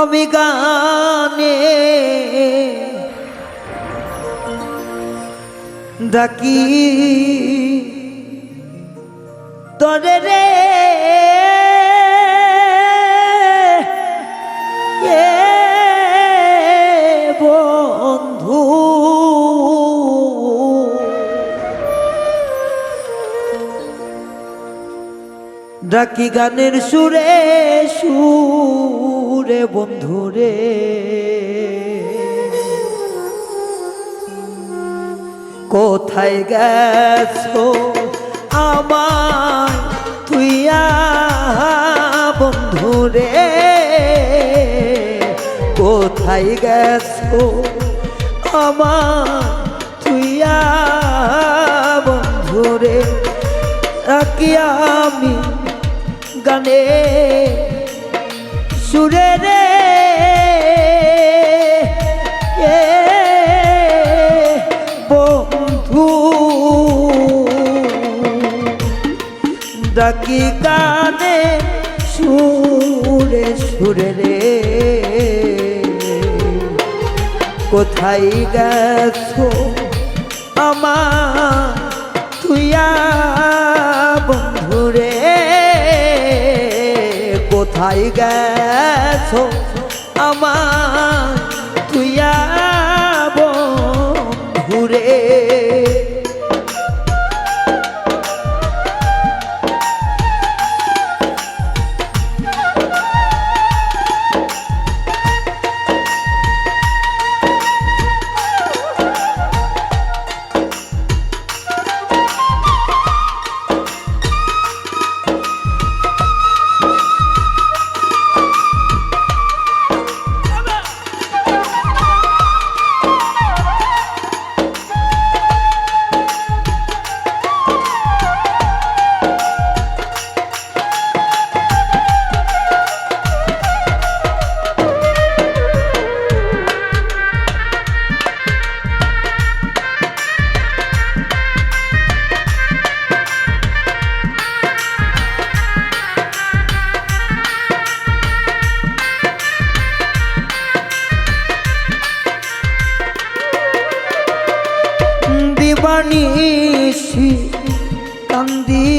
আমি গানে ডাকি। তরে রে বন্ধু। ডাকি গানের সুরে। বন্ধুরে কোথায় গেছো আমার তুইয়া বন্ধুরে কোথায় গেছো আমার তুইয়া বন্ধুরে রাখি আমি গানে। সুরে রে বন্ধু। ডাকি গানে সুরে সুরে রে কোথায় গেছো আমার তুইয়া বন্ধুরে কোথায় গেছো আমার দিবানিসি কান্দি।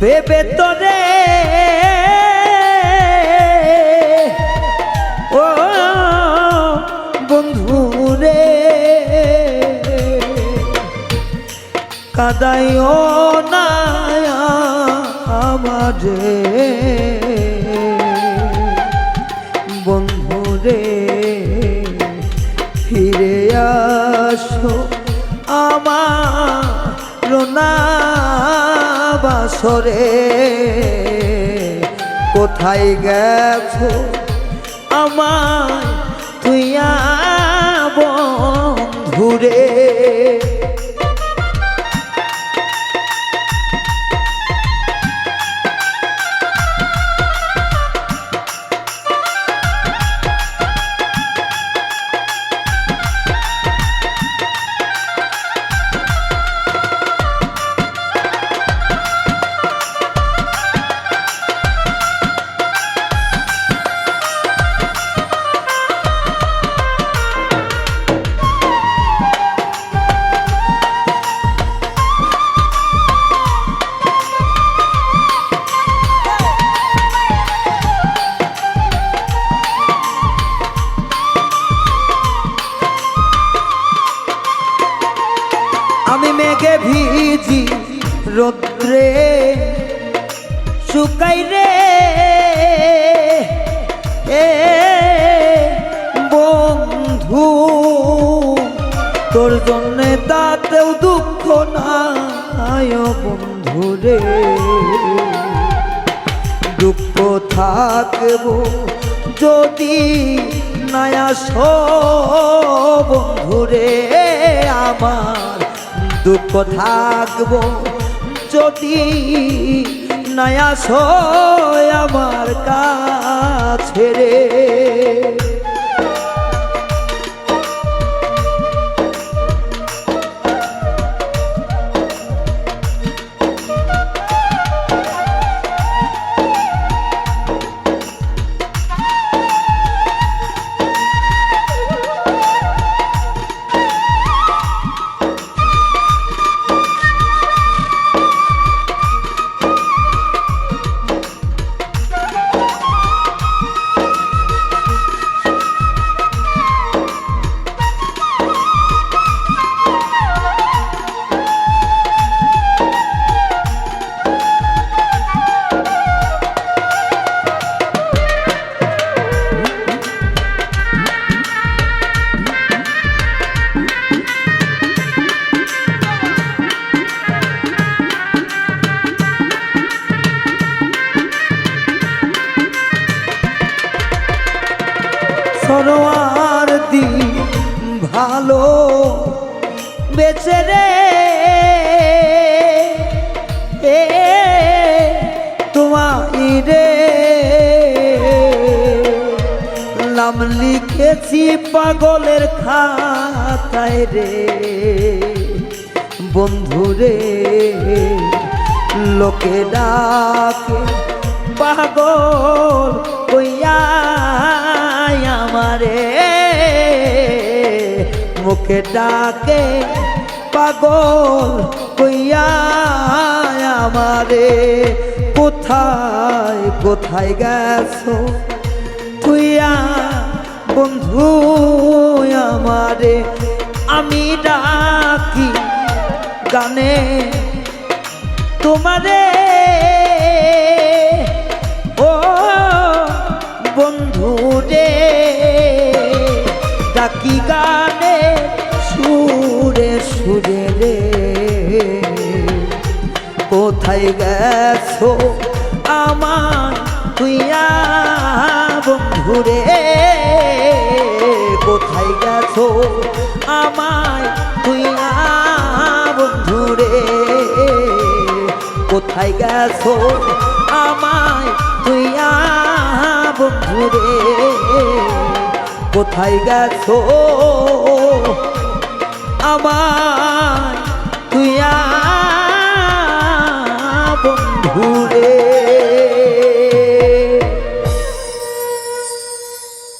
বেবে তরে ও বন্ধুরে কাদাইও না আমারে বন্ধুরে ফিরে আসো। আমার রোনা বাসরে কোথায় গেছো আমার তুইয়া বন্ধুরে? রোদ্রে শুকাই রে। এ বন্ধু, তোর জন্যে তাতেও দুঃখ নাই বন্ধু রে। দুঃখ থাকব যদি নয়া বন্ধুরে আমার দুঃখ থাকব যদি নয়া আমার কাছে রে। সরোয়ার দি ভালো বেচে রে। এ তোমায় রে। নাম লিখেছি পাগলের খাতায় রে। বন্ধু রে, লোকে ডাকে পাগল কইয়া আমারে মুখে ডাকে, পাগল কইয়া আমারে, কোথায় কোথায় গেছো? তুইয়া বন্ধু আমারে, আমি ডাকি গানে। তোমারে ডাকি গানে সুরে সুরে রে। কোথায় গেছো আমার তুইয়া বন্ধুরে কোথায় গেছো আমায় তুইয়া বন্ধুরে কোথায় গেছো আমায় তুইয়া বন্ধুরে কোথায় গেছো? আমায় তুইয়া